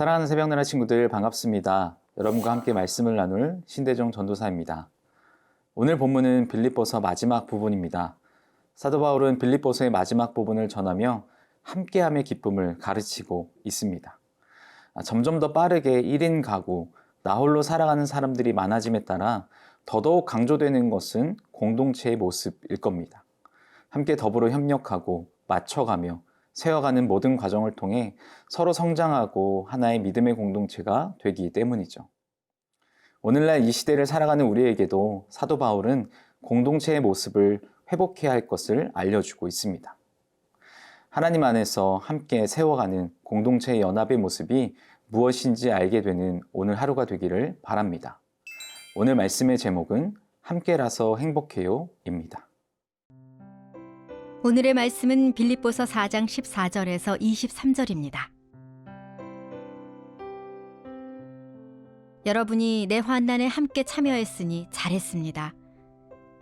사랑하는 새벽 나라 친구들 반갑습니다. 여러분과 함께 말씀을 나눌 신대정 전도사입니다. 오늘 본문은 빌립보서 마지막 부분입니다. 사도 바울은 빌립보서의 마지막 부분을 전하며 함께함의 기쁨을 가르치고 있습니다. 아, 점점 더 빠르게 1인 가구, 나홀로 살아가는 사람들이 많아짐에 따라 더더욱 강조되는 것은 공동체의 모습일 겁니다. 함께 더불어 협력하고 맞춰가며 세워가는 모든 과정을 통해 서로 성장하고 하나의 믿음의 공동체가 되기 때문이죠. 오늘날 이 시대를 살아가는 우리에게도 사도 바울은 공동체의 모습을 회복해야 할 것을 알려주고 있습니다. 하나님 안에서 함께 세워가는 공동체의 연합의 모습이 무엇인지 알게 되는 오늘 하루가 되기를 바랍니다. 오늘 말씀의 제목은 함께라서 행복해요입니다. 오늘의 말씀은 빌립보서 4장 14절에서 23절입니다. 여러분이 내 환난에 함께 참여했으니 잘했습니다.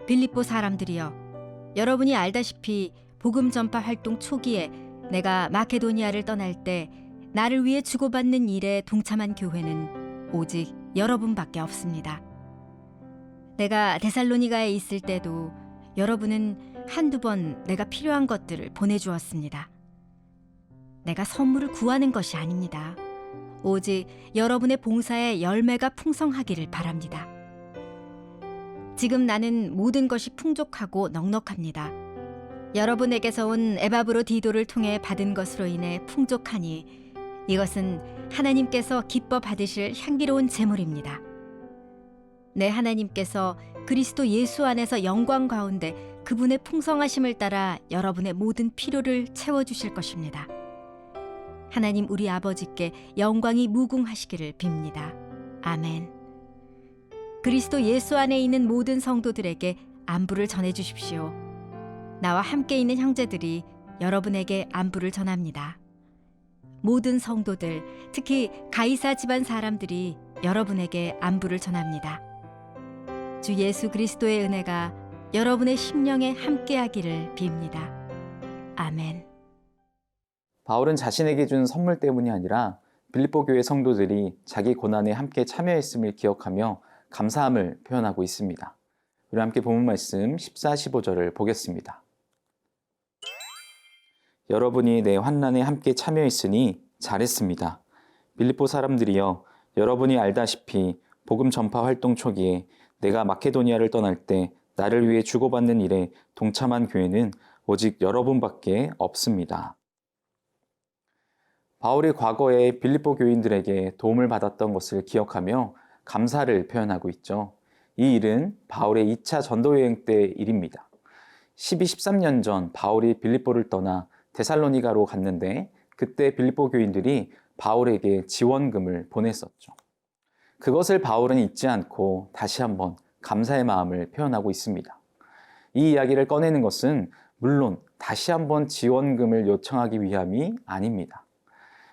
빌립보 사람들이여, 여러분이 알다시피 복음 전파 활동 초기에 내가 마케도니아를 떠날 때 나를 위해 주고받는 일에 동참한 교회는 오직 여러분밖에 없습니다. 내가 데살로니가에 있을 때도 여러분은 한두 번 내가 필요한 것들을 보내주었습니다. 내가 선물을 구하는 것이 아닙니다. 오직 여러분의 봉사에 열매가 풍성하기를 바랍니다. 지금 나는 모든 것이 풍족하고 넉넉합니다. 여러분에게서 온 에바브로 디도를 통해 받은 것으로 인해 풍족하니 이것은 하나님께서 기뻐 받으실 향기로운 제물입니다. 내 하나님께서 그리스도 예수 안에서 영광 가운데 그분의 풍성하심을 따라 여러분의 모든 필요를 채워주실 것입니다. 하나님 우리 아버지께 영광이 무궁하시기를 빕니다. 아멘. 그리스도 예수 안에 있는 모든 성도들에게 안부를 전해 주십시오. 나와 함께 있는 형제들이 여러분에게 안부를 전합니다. 모든 성도들, 특히 가이사 집안 사람들이 여러분에게 안부를 전합니다. 주 예수 그리스도의 은혜가 여러분의 심령에 함께하기를 빕니다. 아멘. 바울은 자신에게 준 선물 때문이 아니라 빌립보 교회 성도들이 자기 고난에 함께 참여했음을 기억하며 감사함을 표현하고 있습니다. 우리 함께 본문 말씀 14, 15절을 보겠습니다. 여러분이 내 환난에 함께 참여했으니 잘했습니다. 빌립보 사람들이여 여러분이 알다시피 복음 전파 활동 초기에 내가 마케도니아를 떠날 때 나를 위해 주고받는 일에 동참한 교회는 오직 여러분밖에 없습니다. 바울이 과거에 빌립보 교인들에게 도움을 받았던 것을 기억하며 감사를 표현하고 있죠. 이 일은 바울의 2차 전도 여행 때 일입니다. 12, 13년 전 바울이 빌립보를 떠나 데살로니가로 갔는데 그때 빌립보 교인들이 바울에게 지원금을 보냈었죠. 그것을 바울은 잊지 않고 다시 한번 감사의 마음을 표현하고 있습니다. 이 이야기를 꺼내는 것은 물론 다시 한번 지원금을 요청하기 위함이 아닙니다.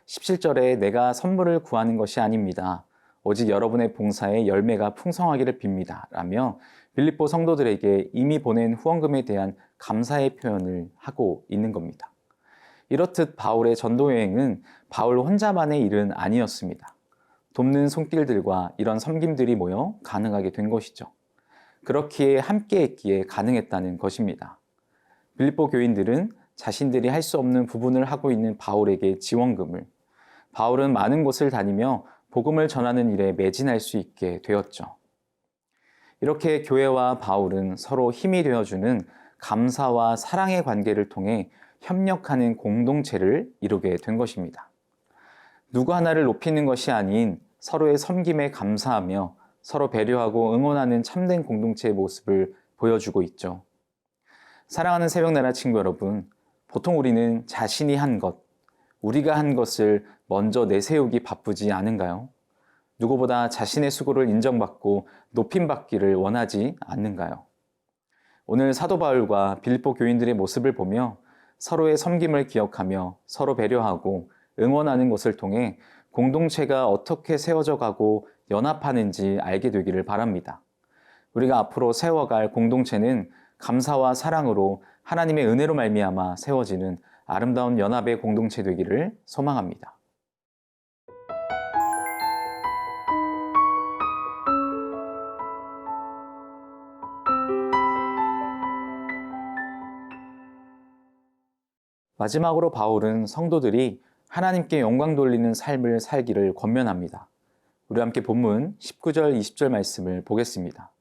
17절에 내가 선물을 구하는 것이 아닙니다. 오직 여러분의 봉사에 열매가 풍성하기를 빕니다. 라며 빌립보 성도들에게 이미 보낸 후원금에 대한 감사의 표현을 하고 있는 겁니다. 이렇듯 바울의 전도 여행은 바울 혼자만의 일은 아니었습니다. 돕는 손길들과 이런 섬김들이 모여 가능하게 된 것이죠. 그렇기에 함께 했기에 가능했다는 것입니다. 빌립보 교인들은 자신들이 할 수 없는 부분을 하고 있는 바울에게 지원금을 바울은 많은 곳을 다니며 복음을 전하는 일에 매진할 수 있게 되었죠. 이렇게 교회와 바울은 서로 힘이 되어주는 감사와 사랑의 관계를 통해 협력하는 공동체를 이루게 된 것입니다. 누구 하나를 높이는 것이 아닌 서로의 섬김에 감사하며 서로 배려하고 응원하는 참된 공동체의 모습을 보여주고 있죠. 사랑하는 새벽나라 친구 여러분, 보통 우리는 자신이 한 것, 우리가 한 것을 먼저 내세우기 바쁘지 않은가요? 누구보다 자신의 수고를 인정받고 높임받기를 원하지 않는가요? 오늘 사도 바울과 빌립보 교인들의 모습을 보며 서로의 섬김을 기억하며 서로 배려하고 응원하는 것을 통해 공동체가 어떻게 세워져 가고 연합하는지 알게 되기를 바랍니다. 우리가 앞으로 세워갈 공동체는 감사와 사랑으로 하나님의 은혜로 말미암아 세워지는 아름다운 연합의 공동체 되기를 소망합니다. 마지막으로 바울은 성도들이 하나님께 영광 돌리는 삶을 살기를 권면합니다. 우리 함께 본문 19절 20절 말씀을 보겠습니다.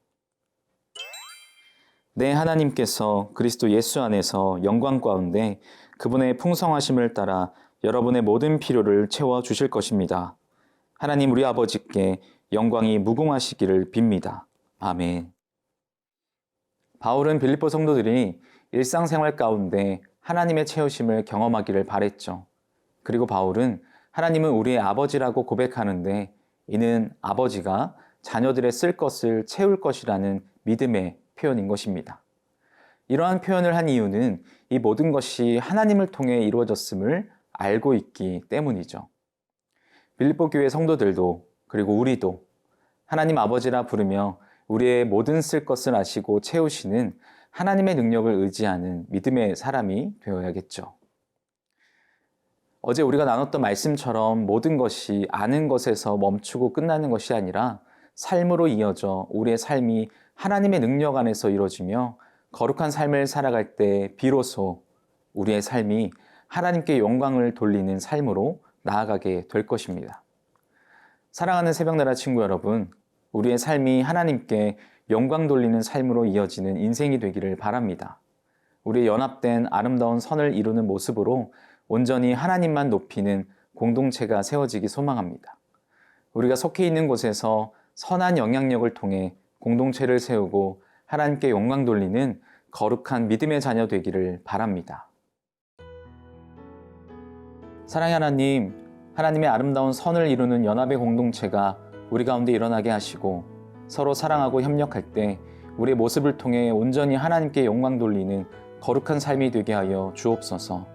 내 하나님께서 그리스도 예수 안에서 영광 가운데 그분의 풍성하심을 따라 여러분의 모든 필요를 채워 주실 것입니다. 하나님 우리 아버지께 영광이 무궁하시기를 빕니다. 아멘. 바울은 빌립보 성도들이 일상생활 가운데 하나님의 채우심을 경험하기를 바랬죠. 그리고 바울은 하나님은 우리의 아버지라고 고백하는데 이는 아버지가 자녀들의 쓸 것을 채울 것이라는 믿음의 표현인 것입니다. 이러한 표현을 한 이유는 이 모든 것이 하나님을 통해 이루어졌음을 알고 있기 때문이죠. 빌립보 교회 성도들도 그리고 우리도 하나님 아버지라 부르며 우리의 모든 쓸 것을 아시고 채우시는 하나님의 능력을 의지하는 믿음의 사람이 되어야겠죠. 어제 우리가 나눴던 말씀처럼 모든 것이 아는 것에서 멈추고 끝나는 것이 아니라 삶으로 이어져 우리의 삶이 하나님의 능력 안에서 이루어지며 거룩한 삶을 살아갈 때 비로소 우리의 삶이 하나님께 영광을 돌리는 삶으로 나아가게 될 것입니다. 사랑하는 새벽나라 친구 여러분, 우리의 삶이 하나님께 영광 돌리는 삶으로 이어지는 인생이 되기를 바랍니다. 우리의 연합된 아름다운 선을 이루는 모습으로 온전히 하나님만 높이는 공동체가 세워지기 소망합니다. 우리가 속해 있는 곳에서 선한 영향력을 통해 공동체를 세우고 하나님께 영광 돌리는 거룩한 믿음의 자녀 되기를 바랍니다. 사랑의 하나님, 하나님의 아름다운 선을 이루는 연합의 공동체가 우리 가운데 일어나게 하시고 서로 사랑하고 협력할 때 우리의 모습을 통해 온전히 하나님께 영광 돌리는 거룩한 삶이 되게 하여 주옵소서.